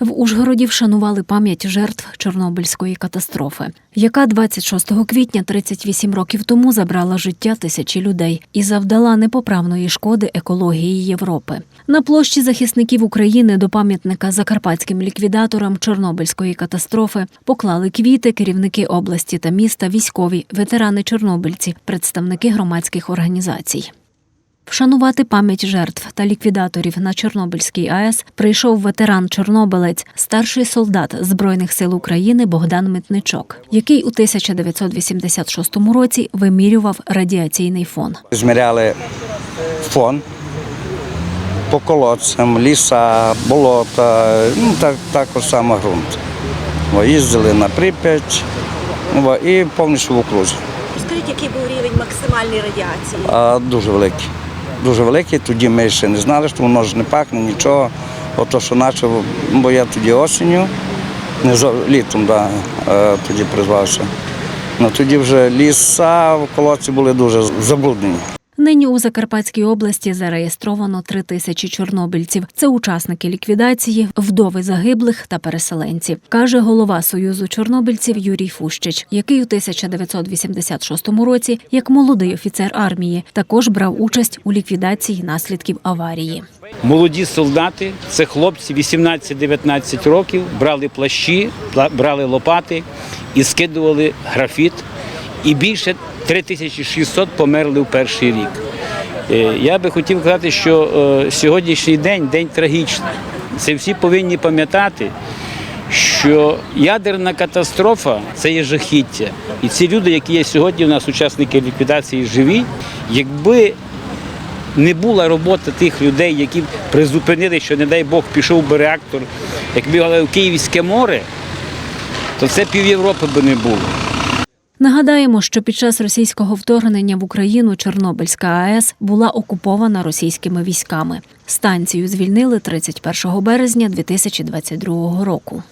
В Ужгороді вшанували пам'ять жертв Чорнобильської катастрофи, яка 26 квітня 38 років тому забрала життя тисячі людей і завдала непоправної шкоди екології Європи. На площі захисників України до пам'ятника закарпатським ліквідаторам Чорнобильської катастрофи поклали квіти керівники області та міста, військові, ветерани чорнобильці, представники громадських організацій. Вшанувати пам'ять жертв та ліквідаторів на Чорнобильській АЕС прийшов ветеран Чорнобилець, старший солдат Збройних сил України Богдан Митничок, який у 1986 році вимірював радіаційний фон. Зміряли фон по колодцям, ліса, болота, ну так, також саме ґрунт. Їздили на Прип'ять і повністю в окрузі. Скажіть, який був рівень максимальної радіації? А, дуже великий. Дуже великий. Тоді ми ще не знали, що воно ж не пахне, нічого. Ото, що почав, бо я тоді осінню, не за літом, да, е, тоді призвався. Ну, тоді вже ліса в колодці були дуже забруднені. Нині у Закарпатській області зареєстровано три тисячі чорнобильців. Це учасники ліквідації, вдови загиблих та переселенці, каже голова Союзу чорнобильців Юрій Фущич, який у 1986 році, як молодий офіцер армії, також брав участь у ліквідації наслідків аварії. Молоді солдати, це хлопці 18-19 років, брали плащі, пла- брали лопати і скидували графіт. І більше 3600 померли в перший рік. Е, Я би хотів сказати, що е, сьогоднішній день день трагічний. Це всі повинні пам'ятати, що ядерна катастрофа це є жахіття. І ці люди, які є сьогодні, у нас учасники ліквідації живі, якби не була робота тих людей, які призупинили, що, не дай Бог, пішов би реактор, як бігали в Київське море, то це пів Європи би не було. Нагадаємо, що під час російського вторгнення в Україну Чорнобильська АЕС була окупована російськими військами. Станцію звільнили 31 березня 2022 року.